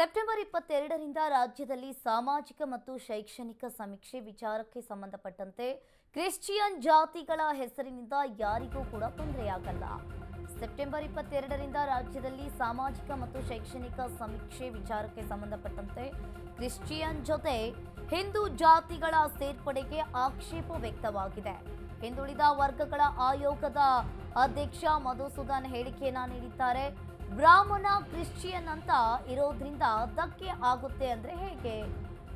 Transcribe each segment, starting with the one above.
September ಇಪ್ಪತ್ತೆರಡರಿಂದ ರಾಜ್ಯದಲ್ಲಿ ಸಾಮಾಜಿಕ ಮತ್ತು ಶೈಕ್ಷಣಿಕ ಸಮೀಕ್ಷೆ ವಿಚಾರಕ್ಕೆ ಸಂಬಂಧಪಟ್ಟಂತೆ ಕ್ರಿಶ್ಚಿಯನ್ ಜಾತಿಗಳ ಹೆಸರಿನಿಂದ ಯಾರಿಗೂ ಕೂಡ ತೊಂದರೆಯಾಗಲ್ಲ. ಸೆಪ್ಟೆಂಬರ್ ಇಪ್ಪತ್ತೆರಡರಿಂದ ರಾಜ್ಯದಲ್ಲಿ ಸಾಮಾಜಿಕ ಮತ್ತು ಶೈಕ್ಷಣಿಕ ಸಮೀಕ್ಷೆ ವಿಚಾರಕ್ಕೆ ಸಂಬಂಧಪಟ್ಟಂತೆ ಕ್ರಿಶ್ಚಿಯನ್ ಜೊತೆ ಹಿಂದೂ ಜಾತಿಗಳ ಸೇರ್ಪಡೆಗೆ ಆಕ್ಷೇಪ ವ್ಯಕ್ತವಾಗಿದೆ. ಹಿಂದುಳಿದ ವರ್ಗಗಳ ಆಯೋಗದ ಅಧ್ಯಕ್ಷ ಮಧುಸೂದನ್ ಹೇಳಿಕೆಯನ್ನ ನೀಡಿದ್ದಾರೆ. ಬ್ರಾಹ್ಮಣ ಕ್ರಿಶ್ಚಿಯನ್ ಅಂತ ಇರೋದ್ರಿಂದ ಧಕ್ಕೆ ಆಗುತ್ತೆ ಅಂದ್ರೆ ಹೇಗೆ?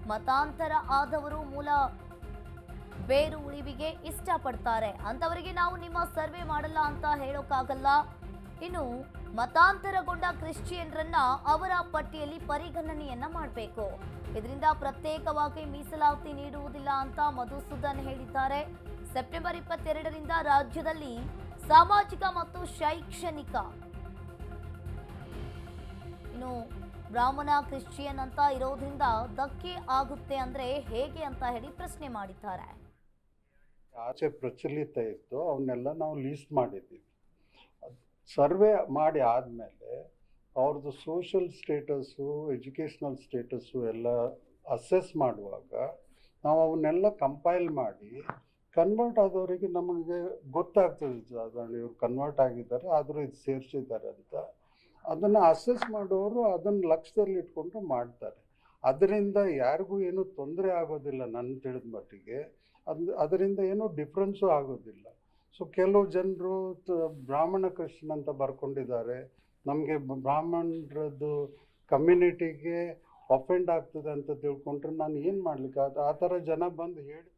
ಮತಾಂತರ ಆದವರು ಮೂಲ ಬೇರು ಉಳಿವಿಗೆ ಇಷ್ಟಪಡ್ತಾರೆ. ಅಂತವರಿಗೆ ನಾವು ನಿಮ್ಮ ಸರ್ವೆ ಮಾಡಲ್ಲ ಅಂತ ಹೇಳೋಕ್ಕಾಗಲ್ಲ ಇನ್ನು ಮತಾಂತರಗೊಂಡ ಕ್ರಿಶ್ಚಿಯನ್ರನ್ನ ಅವರ ಪಟ್ಟಿಯಲ್ಲಿ ಪರಿಗಣನೆಯನ್ನ ಮಾಡಬೇಕು. ಇದರಿಂದ ಪ್ರತ್ಯೇಕವಾಗಿ ಮೀಸಲಾತಿ ನೀಡುವುದಿಲ್ಲ ಅಂತ ಮಧುಸೂದನ್ ಹೇಳಿದ್ದಾರೆ. ಸೆಪ್ಟೆಂಬರ್ ಇಪ್ಪತ್ತೆರಡರಿಂದ ರಾಜ್ಯದಲ್ಲಿ ಸಾಮಾಜಿಕ ಮತ್ತು ಶೈಕ್ಷಣಿಕ ಇನ್ನು ಬ್ರಾಹ್ಮಣ ಕ್ರಿಶ್ಚಿಯನ್ ಅಂತ ಇರೋದ್ರಿಂದ ಧಕ್ಕೆ ಆಗುತ್ತೆ ಅಂದ್ರೆ ಹೇಗೆ ಅಂತ ಹೇಳಿ ಪ್ರಶ್ನೆ ಮಾಡಿದ್ದಾರೆ. ಆಚೆ ಪ್ರಚಲಿತ ಇತ್ತು ಅವನ್ನೆಲ್ಲ ನಾವು ಲೀಸ್ಟ್ ಮಾಡಿದ್ದೀವಿ. ಸರ್ವೆ ಮಾಡಿ ಆದಮೇಲೆ ಅವ್ರದ್ದು ಸೋಷಲ್ ಸ್ಟೇಟಸ್ಸು ಎಜುಕೇಷ್ನಲ್ ಸ್ಟೇಟಸ್ಸು ಎಲ್ಲ ಅಸೆಸ್ ಮಾಡುವಾಗ ನಾವು ಅವನ್ನೆಲ್ಲ ಕಂಪೈಲ್ ಮಾಡಿ ಕನ್ವರ್ಟ್ ಆದವರಿಗೆ ನಮಗೆ ಗೊತ್ತಾಗ್ತದೆ ಸಾಧಾರಣ ಇವ್ರು ಕನ್ವರ್ಟ್ ಆಗಿದ್ದಾರೆ, ಆದರೂ ಇದು ಸೇರಿಸಿದ್ದಾರೆ ಅಂತ. ಅದನ್ನು ಅಸೆಸ್ ಮಾಡೋರು ಅದನ್ನು ಲಕ್ಷ್ಯದಲ್ಲಿ ಇಟ್ಕೊಂಡು ಮಾಡ್ತಾರೆ. ಅದರಿಂದ ಯಾರಿಗೂ ಏನು ತೊಂದರೆ ಆಗೋದಿಲ್ಲ ನನ್ನ ತಿಳಿದ ಮಟ್ಟಿಗೆ. ಅದು, ಅದರಿಂದ ಏನೂ ಡಿಫ್ರೆನ್ಸು ಆಗೋದಿಲ್ಲ. ಸೊ ಕೆಲವು ಜನರು ಬ್ರಾಹ್ಮಣ ಕೃಷ್ಣ ಅಂತ ಬರ್ಕೊಂಡಿದ್ದಾರೆ. ನಮಗೆ ಬ್ರಾಹ್ಮಣರದ್ದು ಕಮ್ಯುನಿಟಿಗೆ ಅಫೆಂಡ್ ಆಗ್ತದೆ ಅಂತ ತಿಳ್ಕೊಂಡ್ರೆ ನಾನು ಏನು ಮಾಡ್ಲಿಕ್ಕೆ? ಆ ಥರ ಜನ ಬಂದು ಹೇಳಿ